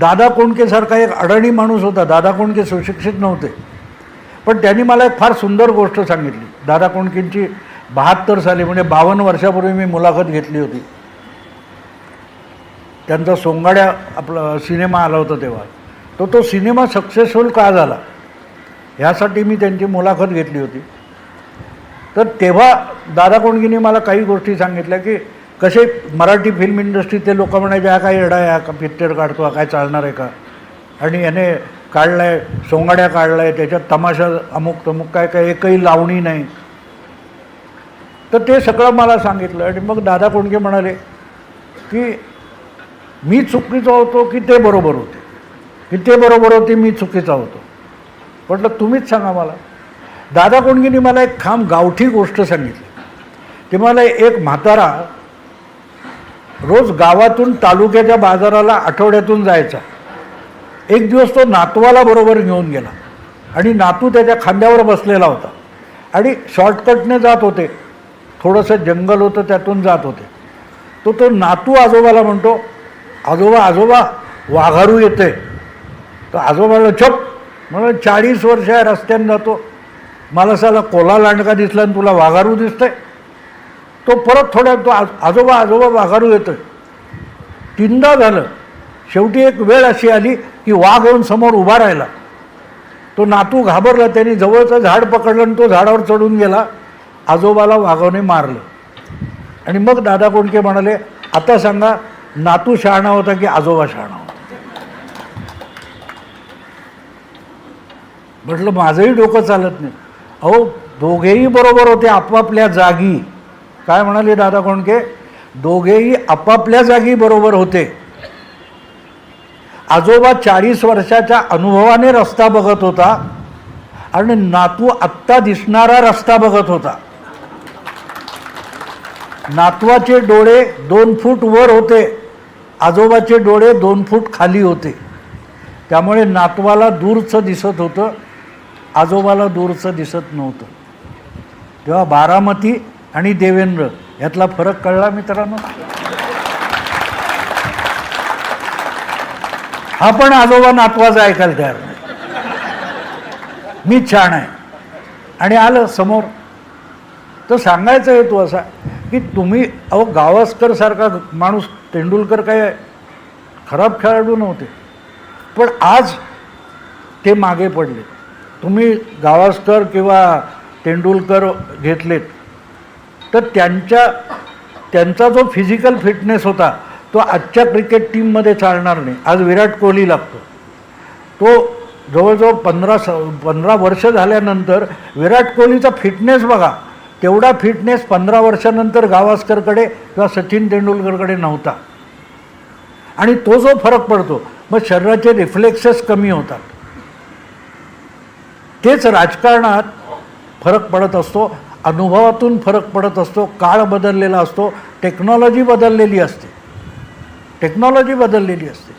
दादा कोंडकेसारखा एक अडाणी माणूस होता. दादा कोंडके सुशिक्षित नव्हते. पण त्यांनी मला एक फार सुंदर गोष्ट सांगितली. दादा कोंडकेंची बहात्तर साली म्हणजे बावन्न वर्षापूर्वी मी मुलाखत घेतली होती. त्यांचा सोंगाड्या आपला सिनेमा आला होता तेव्हा. तो तो सिनेमा सक्सेसफुल का झाला? ह्यासाठी मी त्यांची मुलाखत घेतली होती. तर तेव्हा दादा कोंडकीने मला काही गोष्टी सांगितल्या की कसे मराठी फिल्म इंडस्ट्रीतले लोक म्हणायचे हा काय येडा आहे का पिक्चर काढतो हा काय चालणार आहे का? आणि याने काढला आहे सोंगाड्या काढला आहे त्याच्यात तमाशा अमुक तमुक काय काय एकही लावणी नाही. तर ते सगळं मला सांगितलं आणि मग दादा कोणके म्हणाले की मी चुकीचा होतो की ते बरोबर होते? की ते बरोबर होते मी चुकीचा होतो? म्हटलं तुम्हीच सांगा मला. दादा कोंडकीने मला एक खाम गावठी गोष्ट सांगितली. ते मला एक म्हातारा रोज गावातून तालुक्याच्या बाजाराला आठवड्यातून जायचा. एक दिवस तो नातवाला बरोबर घेऊन गेला. आणि नातू त्याच्या खांद्यावर बसलेला होता. आणि शॉर्टकटने जात होते. थोडंसं जंगल होतं त्यातून जात होते. तो तो नातू आजोबाला म्हणतो आजोबा आजोबा वाघारू येते तर आजोबाला छप म्हणून चाळीस वर्ष रस्त्याने जातो. मला साला कोला लांडका दिसला आणि तुला वाघारू दिसतंय. तो परत थोड्या तो आज आजोबा आजोबा वाघारू येतोय. तीनदा झालं. शेवटी एक वेळ अशी आली की वाघ येऊन समोर उभा राहिला. तो नातू घाबरला त्यांनी जवळचं झाड पकडलं आणि तो झाडावर चढून गेला. आजोबाला वाघाने मारलं. आणि मग दादा कोंडके म्हणाले आता सांगा नातू शहाणा होता की आजोबा शहाणा होता? म्हटलं माझंही डोकं चालत नाही. अहो दोघेही बरोबर होते आपापल्या जागी. काय म्हणाले दादा कोणके? दोघेही आपापल्या जागी बरोबर होते. आजोबा चाळीस वर्षाच्या अनुभवाने रस्ता बघत होता आणि नातू आत्ता दिसणारा रस्ता बघत होता. नातवाचे डोळे दोन फूट वर होते आजोबाचे डोळे दोन फूट खाली होते. त्यामुळे नातवाला दूरचं दिसत होतं आजोबाला दूरचं दिसत नव्हतं. तेव्हा बारामती आणि देवेंद्र यातला फरक कळला मित्रांनो? हा पण आजोबा नातवाचा ऐकायला तयार नाही. मी छान आहे. आणि आलं समोर. तर सांगायचा हेतू असा की तुम्ही अहो गावस्कर सारखा माणूस तेंडुलकर काय खराब खेळाडू नव्हते. पण आज ते मागे पडले तुम्ही गावस्कर किंवा तेंडुलकर घेतलेत. तर त्यांच्या त्यांचा जो फिजिकल फिटनेस होता तो आजच्या क्रिकेट टीममध्ये चालणार नाही. आज विराट कोहली लागतो. तो जवळजवळ पंधरा स पंधरा वर्ष झाल्यानंतर विराट कोहलीचा फिटनेस बघा. तेवढा फिटनेस पंधरा वर्षानंतर गावास्करकडे किंवा सचिन तेंडुलकरकडे नव्हता. आणि तो जो फरक पडतो मग शरीराचे रिफ्लेक्सेस कमी होतात. तेच राजकारणात फरक पडत असतो. अनुभवातून फरक पडत असतो काळ बदललेला असतो टेक्नॉलॉजी बदललेली असते. टेक्नॉलॉजी बदललेली असते.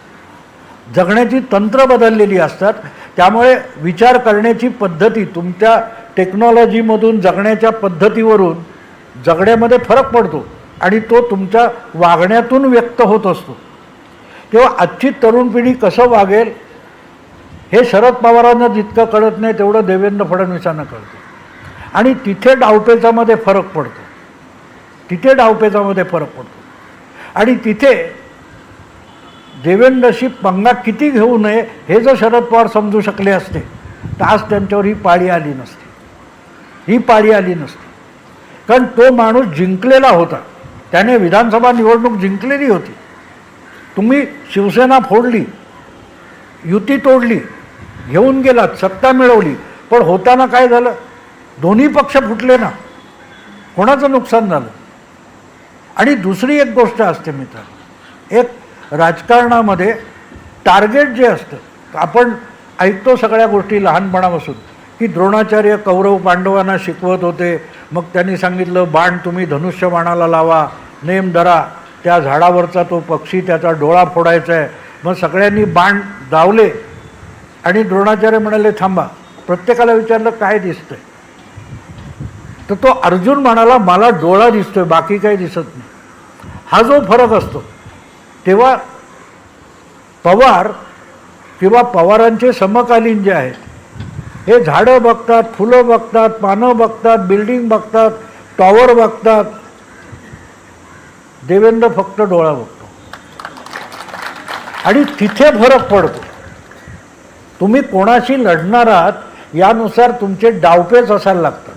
जगण्याची तंत्र बदललेली असतात. त्यामुळे विचार करण्याची पद्धती तुमच्या टेक्नॉलॉजीमधून जगण्याच्या पद्धतीवरून जगण्यामध्ये फरक पडतो आणि तो तुमच्या वागण्यातून व्यक्त होत असतो. तेव्हा आजची तरुण पिढी कसं वागेल हे शरद पवारांना जितकं कळत नाही तेवढं देवेंद्र फडणवीसांना कळतं. आणि तिथे डावपेचामध्ये फरक पडतो. तिथे डावपेचामध्ये फरक पडतो. आणि तिथे देवेंद्रशी पंगा किती घेऊ नये हे जर शरद पवार समजू शकले असते तर आज त्यांच्यावर ही पाळी आली नसती. ही पाळी आली नसती. कारण तो माणूस जिंकलेला होता. त्याने विधानसभा निवडणूक जिंकलेली होती. तुम्ही शिवसेना फोडली युती तोडली घेऊन गेलात सत्ता मिळवली पण होताना काय झालं? दोन्ही पक्ष फुटले ना कोणाचं नुकसान झालं? आणि दुसरी एक गोष्ट असते मित्र एक राजकारणामध्ये टार्गेट जे असतं आपण ऐकतो सगळ्या गोष्टी लहानपणापासून की द्रोणाचार्य कौरव पांडवांना शिकवत होते मग त्यांनी सांगितलं बाण तुम्ही धनुष्यबाणाला लावा नेम धरा त्या झाडावरचा तो पक्षी त्याचा डोळा फोडायचा आहे. मग सगळ्यांनी बाण दावले आणि द्रोणाचार्य म्हणाले थांबा प्रत्येकाला विचारलं काय दिसतंय? तर तो अर्जुन म्हणाला मला डोळा दिसतोय बाकी काही दिसत नाही. हा जो फरक असतो तेव्हा पवार किंवा पवारांचे समकालीन जे आहेत हे झाडं बघतात फुलं बघतात पानं बघतात बिल्डिंग बघतात टॉवर बघतात देवेंद्र फक्त डोळा बघतो. आणि तिथे फरक पडतो. तुम्ही कोणाशी लढणार आहात यानुसार तुमचे डावपेच असायला लागतात.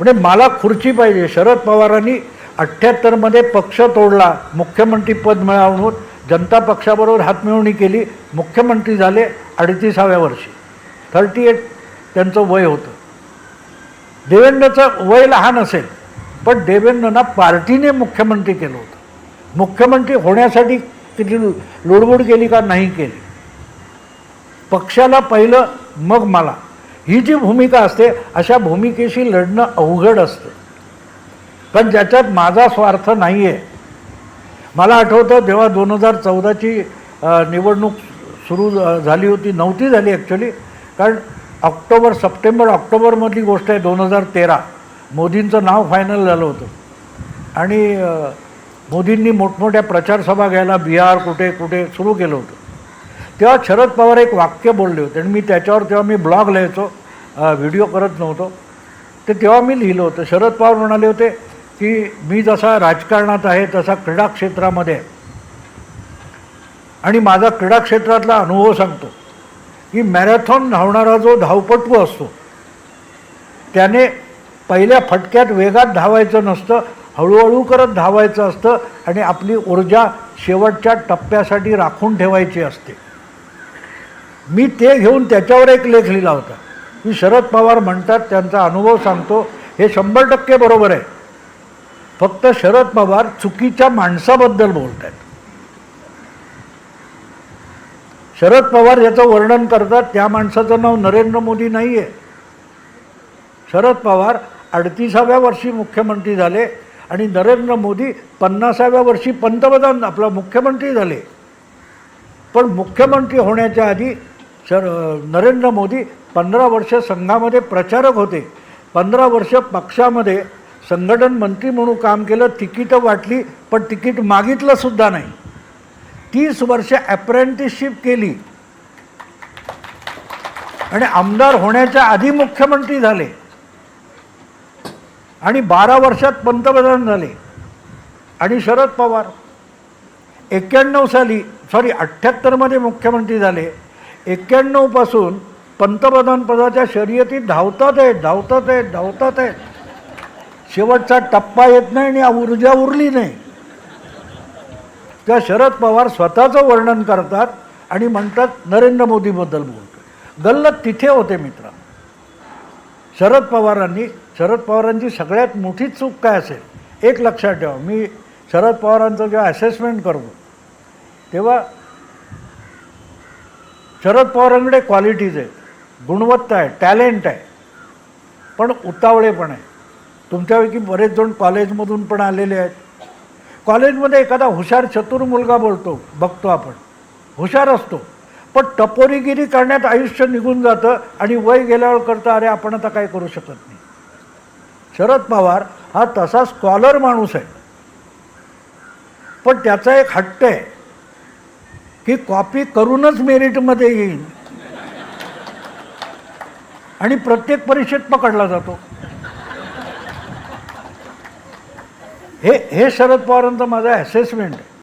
म्हणजे मला खुर्ची पाहिजे. शरद पवारांनी अठ्ठ्याहत्तरमध्ये पक्ष तोडला. मुख्यमंत्री पद मिळवून जनता पक्षाबरोबर हातमिळवणी केली. मुख्यमंत्री झाले अडतीसाव्या वर्षी. थर्टी एट त्यांचं वय होतं. देवेंद्रचं वय लहान असेल पण देवेंद्रना पार्टीने मुख्यमंत्री केलं होतं. मुख्यमंत्री होण्यासाठी किती लुडबुड केली का? नाही केली. पक्षाला पहिलं मग मला. ही जी भूमिका असते अशा भूमिकेशी लढणं अवघड असतं. पण ज्याच्यात माझा स्वार्थ नाही आहे मला आठवतं जेव्हा दोन हजार चौदाची निवडणूक सुरू झाली होती नव्हती झाली ॲक्च्युली कारण ऑक्टोबर सप्टेंबर ऑक्टोबरमधली गोष्ट आहे दोन हजार तेरा. मोदींचं नाव फायनल झालं होतं. आणि मोदींनी मोठमोठ्या प्रचारसभा घ्यायला बिहार कुठे कुठे सुरू केलं होतं. तेव्हा शरद पवार एक वाक्य बोलले होते आणि मी त्याच्यावर तेव्हा मी ब्लॉग लिहायचो व्हिडिओ करत नव्हतो. ते तेव्हा मी लिहिलं होतं. शरद पवार म्हणाले होते की मी जसा राजकारणात आहे तसा क्रीडा क्षेत्रामध्ये आहे आणि माझा क्रीडा क्षेत्रातला अनुभव सांगतो की मॅरेथॉन धावणारा जो धावपटू असतो त्याने पहिल्या फटक्यात वेगात धावायचं नसतं हळूहळू करत धावायचं असतं आणि आपली ऊर्जा शेवटच्या टप्प्यासाठी राखून ठेवायची असते. मी ते घेऊन त्याच्यावर एक लेख लिहिला होता. की शरद पवार म्हणतात त्यांचा अनुभव सांगतो. हे शंभर टक्के बरोबर आहे. फक्त शरद पवार चुकीच्या माणसाबद्दल बोलत आहेत शरद पवार याचं वर्णन करतात त्या माणसाचं नाव नरेंद्र मोदी नाही आहे शरद पवार अडतीसाव्या वर्षी मुख्यमंत्री झाले आणि नरेंद्र मोदी पन्नासाव्या वर्षी पंतप्रधान आपला मुख्यमंत्री झाले. पण मुख्यमंत्री होण्याच्या आधी शर नरेंद्र मोदी पंधरा वर्ष संघामध्ये प्रचारक होते. पंधरा वर्ष पक्षामध्ये संघटन मंत्री म्हणून काम केलं तिकीटं वाटली पण तिकीट मागितलंसुद्धा नाही. तीस वर्ष अप्रेंटिसशिप केली. आणि आमदार होण्याच्या आधी मुख्यमंत्री झाले. आणि बारा वर्षात पंतप्रधान झाले. आणि शरद पवार एक्क्याण्णव साली सॉरी अठ्ठ्याहत्तरमध्ये मुख्यमंत्री झाले. एक्क्याण्णवपासून पंतप्रधानपदाच्या शर्यतीत धावतात आहेत धावतात आहेत धावतात आहेत. शेवटचा टप्पा येत नाही आणि ऊर्जा उरली नाही. त्या शरद पवार स्वतःचं वर्णन करतात आणि म्हणतात नरेंद्र मोदीबद्दल बोलतो गल्लत तिथे होते मित्र. शरद पवारांनी शरद पवारांची सगळ्यात मोठी चूक काय असेल एक लक्षात ठेवा. मी शरद पवारांचं जेव्हा असेसमेंट करतो तेव्हा शरद पवारांकडे क्वालिटीज आहेत. गुणवत्ता आहे टॅलेंट आहे. पण उतावळे पण आहे तुमच्यापैकी बरेच जण कॉलेजमधून पण आलेले आहेत. कॉलेजमध्ये एखादा हुशार चतुर मुलगा बोलतो बघतो आपण. हुशार असतो. पण टपोरीगिरी करण्यात आयुष्य निघून जातं आणि वय गेल्यावर करतं अरे आपण आता काय करू शकत नाही. शरद पवार हा तसा स्कॉलर माणूस आहे. पण त्याचा एक हट्ट आहे. ही कॉपी करूनच मेरिटमध्ये येईल. आणि प्रत्येक परीक्षेत पकडला जातो. हे हे शरद पवारांचं माझं ॲसेसमेंट आहे.